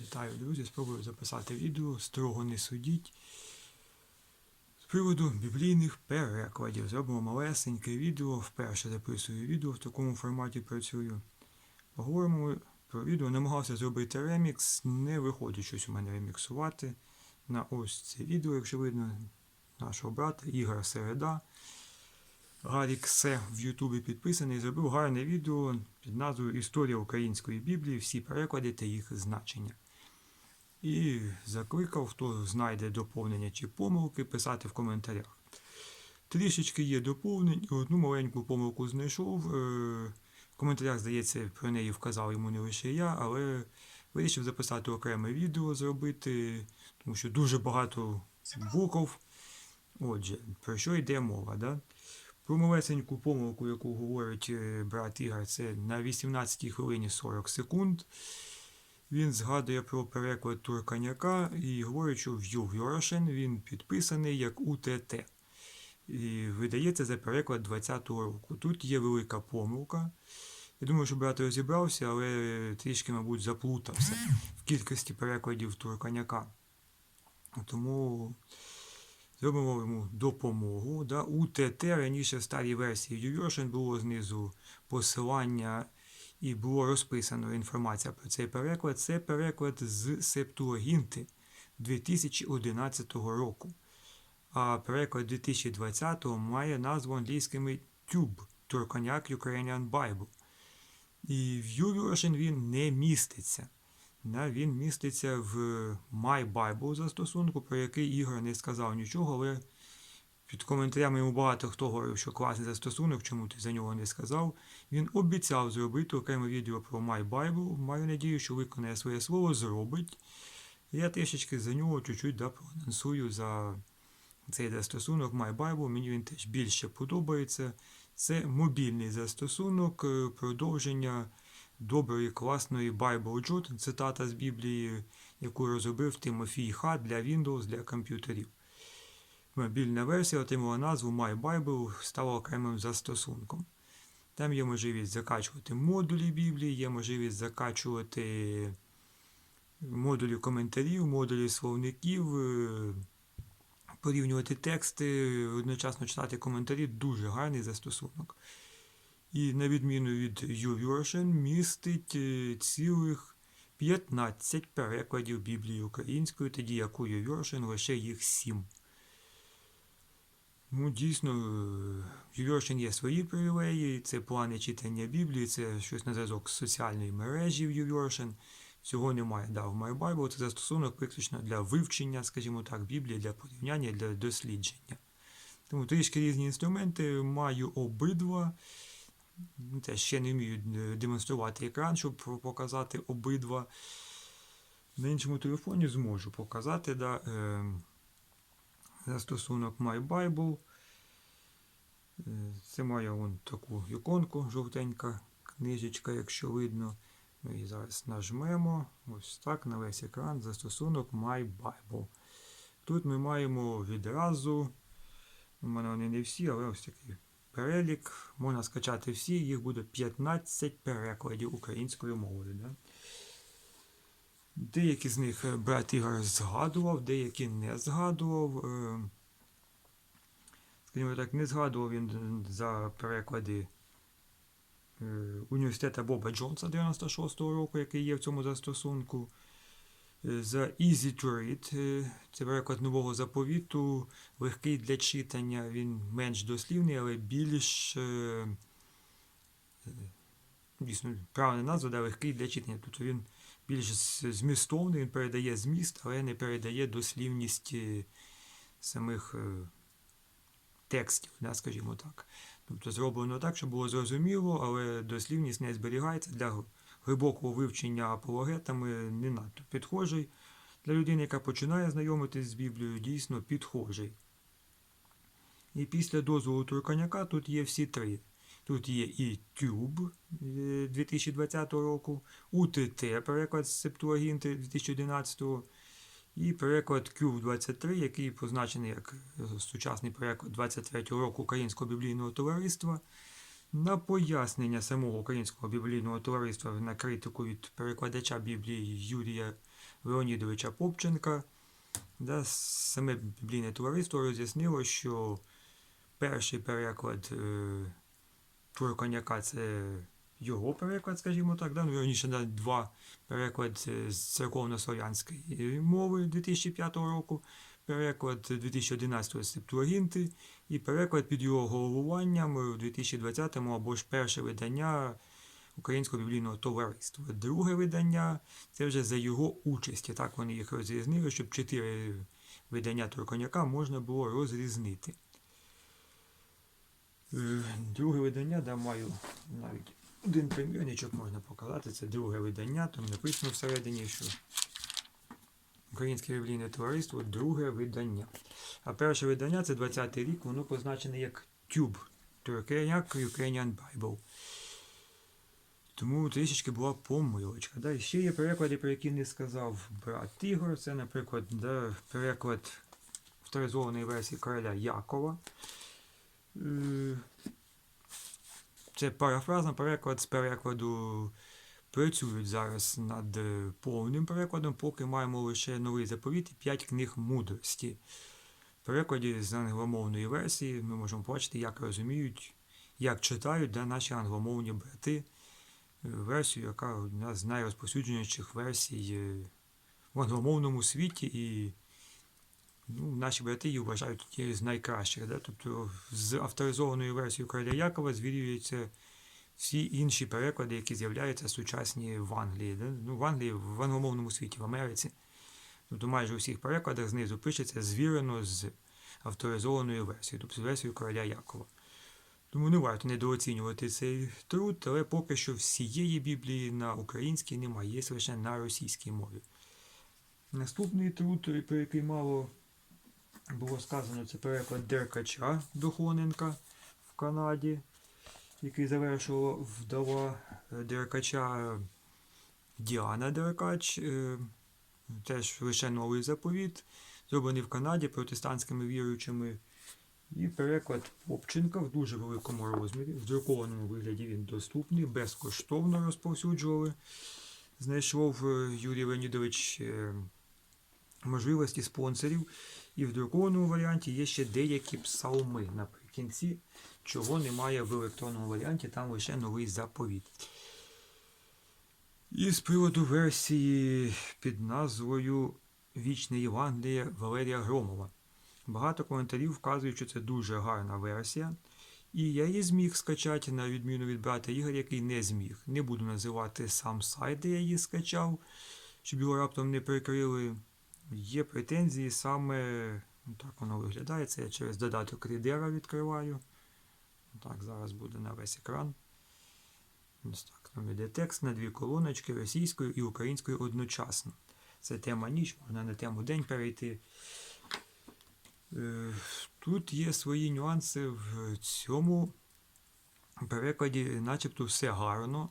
Вітаю, друзі! Спробую записати відео строго не судіть. З приводу біблійних перекладів. Зробимо малесеньке відео. Вперше записую відео, в такому форматі працюю. Поговоримо про відео. Намагався зробити ремікс. Не виходить щось у мене реміксувати на ось це відео, якщо видно, нашого брата Ігор Середа. Гарік Се в Ютубі підписаний, зробив гарне відео під назвою Історія української Біблії, всі переклади та їх значення. І закликав, хто знайде доповнення чи помилки, писати в коментарях. Трішечки є доповнень, одну маленьку помилку знайшов. е, В коментарях, здається, про неї вказав йому не лише я, але вирішив записати окреме відео зробити, тому що дуже багато букв. Отже, про що йде мова? Да? Про малесеньку помилку, яку говорить е, брат Ігор, це на 18 хвилині 40 секунд. Він згадує про переклад Турканяка і говорить, що В'юв Йорошен він підписаний як УТТ. І видається за переклад 20-го року. Тут є велика помилка. Я думаю, що брат розібрався, але трішки, мабуть, заплутався в кількості перекладів Турканяка. Тому зробимо йому допомогу. Да? УТТ раніше в старій версії YouVersion було знизу посилання і було розписано інформація про цей переклад. Це переклад з Септуагінти 2011 року. А переклад 2020 має назву англійськими Tube Turkaniak Ukrainian Bible. І в YouVersion він не міститься. Він міститься в My Bible застосунку, про який Ігор не сказав нічого, але під коментарями йому багато хто говорив, що класний застосунок, чому ти за нього не сказав. Він обіцяв зробити окреме відео про My Bible. Маю надію, що виконає своє слово, зробить. Я трішечки за нього чуть-чуть да, проанонсую за цей застосунок My Bible. Мені він теж більше подобається. Це мобільний застосунок, е, продовження доброї, класної Bible Jot, цитата з Біблії, яку розробив Тимофій Ха для Windows для комп'ютерів. Мобільна версія отримала назву My Bible, стала окремим застосунком. Там є можливість закачувати модулі Біблії, є можливість закачувати модулі коментарів, модулі словників, е, порівнювати тексти, одночасно читати коментарі. Дуже гарний застосунок. І на відміну від YouVersion містить е, цілих 15 перекладів Біблії українською, тоді як у YouVersion лише їх 7. Ну, дійсно, в YouVersion є свої привілеї, це плани читання Біблії, це щось на зв'язок з соціальної мережі в YouVersion. Цього немає. Да, в MyBible це застосунок виключно для вивчення, скажімо так, Біблії, для порівняння, для дослідження. Тому трішки різні інструменти маю обидва. Ну, Теж ще не вмію е, демонструвати екран, щоб показати обидва. На іншому телефоні зможу показати да, е, застосунок My Bible. Е, Це має вон таку іконку, жовтенька книжечка, якщо видно. Ми її зараз нажмемо. Ось так на весь екран застосунок My Bible. Тут ми маємо відразу. У мене вони не всі, але ось такий перелік. Можна скачати всі, їх буде 15 перекладів українською мовою. Да? Деякі з них е, брат Ігор згадував, деякі не згадував. Е, Скажімо так, не згадував він за переклади е, університету Боба Джонса 96-го року, який є в цьому застосунку. За Easy to Read, це переклад нового заповіту, легкий для читання, він менш дослівний, але більш дійсно правильна назва, да, легкий для читання. Тобто він більш змістовний, він передає зміст, але не передає дослівність е, самих е, текстів, да, скажімо так. Тобто зроблено так, щоб було зрозуміло, але дослівність не зберігається для глибокого вивчення апологетами не надто підхожий. Для людини, яка починає знайомитись з Біблією, дійсно підхожий. І після дозволу Турканяка тут є всі три. Тут є і е, 2020 року, УТТ, переклад з Септуагінти 2011 і переклад Кюв 23, який позначений як е, сучасний переклад 23 року Українського біблійного товариства. На пояснення самого українського біблійного товариства на критику від перекладача Біблії Юрія Леонідовича Попченка, да, саме біблійне товариство роз'яснило, що перший переклад е, Турконяка це його переклад, скажімо так, да, ну, да, два переклад е, з церковно-слов'янської мови 2005 року, переклад 2011 з Септуагінти і переклад під його головуванням у 2020-му або ж перше видання Українського біблійного товариства. Друге видання це вже за його участі. Так вони їх розрізнили, щоб чотири видання Турконяка можна було розрізнити. Друге видання, да, маю навіть один примірничок можна показати. Це друге видання, там написано всередині, що Українське біблійне товариство друге видання. А перше видання це 20-й рік, воно позначене як Tube Turkeniak Ukrainian Bible. Тому трішечки була помилочка. Да? І ще є переклади, про які не сказав брат Ігор. Це, наприклад, да, переклад авторизованої версії короля Якова. Е, Це парафразний переклад з перекладу. Працюють зараз над е, повним перекладом, поки маємо лише новий заповіт і 5 книг мудрості. В перекладі з англомовної версії ми можемо бачити, як розуміють, як читають да, наші англомовні брати. е, Версію, яка одна з найрозповсюдженіших версій в англомовному світі, і ну, наші брати її вважають однією з найкращих. Да? Тобто з авторизованою версією короля Якова звірюється всі інші переклади, які з'являються сучасні в Англії. Да? Ну, в Англії, в англомовному світі, в Америці. Тобто майже у всіх перекладах знизу пишеться звірено з авторизованою версією, тобто з версією короля Якова. Тому не варто недооцінювати цей труд, але поки що всієї Біблії на українській немає, є лише на російській мові. Наступний труд, про який мало було сказано, це переклад Деркача Духоненка в Канаді, який завершувала вдова е, Деркача е, Діана Деркач. е, Теж лише новий заповіт, зроблений в Канаді протестантськими віруючими. І переклад Попченка в дуже великому розмірі. В друкованому вигляді він доступний, безкоштовно розповсюджували. Знайшов Юрій Леонідович можливості спонсорів. І в друкованому варіанті є ще деякі псалми наприкінці, чого немає в електронному варіанті, там лише новий заповіт. І з приводу версії під назвою Вічне Євангеліє Валерія Громова. Багато коментарів вказують, що це дуже гарна версія. І я її зміг скачати, на відміну від брата Ігоря, який не зміг. Не буду називати сам сайт, де я її скачав, щоб його раптом не прикрили. Є претензії саме, ну, так воно виглядає, це я через додаток Рідера відкриваю. Так, зараз буде на весь екран. Ось так, там іде текст на дві колоночки російською і українською одночасно. Це тема ніч, можна на тему день перейти. Е, Тут є свої нюанси в цьому перекладі, начебто все гарно,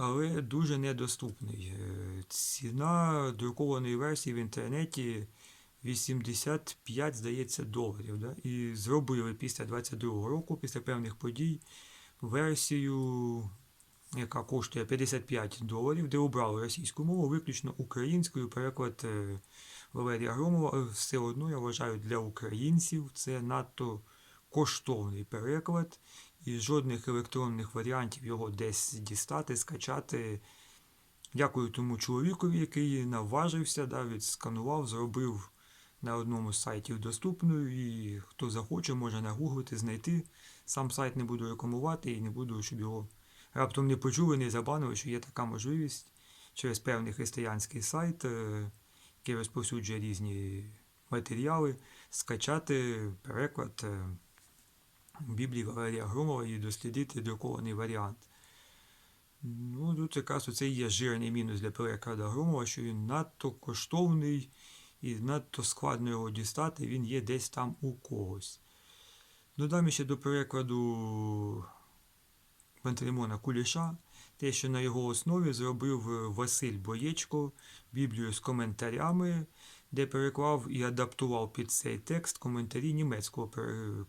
але дуже недоступний. Е, Ціна друкованої версії в інтернеті 85, здається, доларів. Да? І зробили після 22-го року, після певних подій, версію, яка коштує 55 доларів, де обрали російську мову, виключно українською переклад. е, Валерія Громова, але все одно я вважаю для українців це надто коштовний переклад, і жодних електронних варіантів його десь дістати, скачати. Дякую тому чоловікові, який наважився, да, відсканував, зробив на одному з сайтів доступною, і хто захоче, може нагуглити, знайти. Сам сайт не буду рекламувати і не буду, щоб його раптом не почули, не забанили, що є така можливість через певний християнський сайт. е, який розповсюджує різні матеріали, скачати переклад е, Біблії Валерія Громова і дослідити друкований варіант. Ну, тут якраз оце є жирний мінус для перекладу Громова, що він надто коштовний і надто складно його дістати, він є десь там у когось. Додам ще до перекладу Пантелеймона Куліша, те, що на його основі зробив е, Василь Боєчко Біблію з коментарями, де переклав і адаптував під цей текст коментарі німецького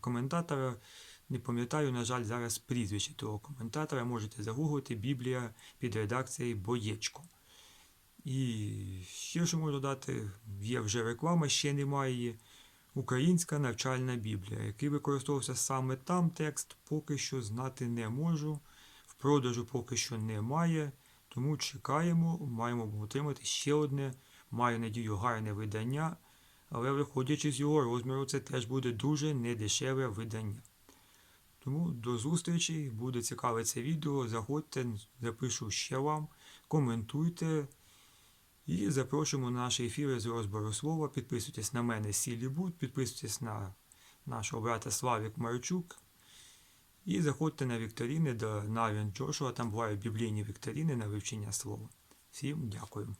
коментатора Не пам'ятаю, на жаль, зараз прізвище того коментатора. Можете загуглити Біблія під редакцією Боєчко. І ще що можу додати, є вже реклама, ще немає її. Українська навчальна Біблія, який використовувався саме там текст, поки що знати не можу. В продажу поки що немає, тому чекаємо, маємо отримати ще одне, маю надію, гарне видання, але виходячи з його розміру, це теж буде дуже недешеве видання. Тому до зустрічі, буде цікаве це відео. Заходьте, запишу ще вам, коментуйте. І запрошуємо на наші ефіри з розбору слова. Підписуйтесь на мене Сілі Буд, підписуйтесь на нашого брата Славік Марчук. І заходьте на вікторини до Навін Джошуа, там бувають біблійні вікторини на вивчення слова. Всім дякую.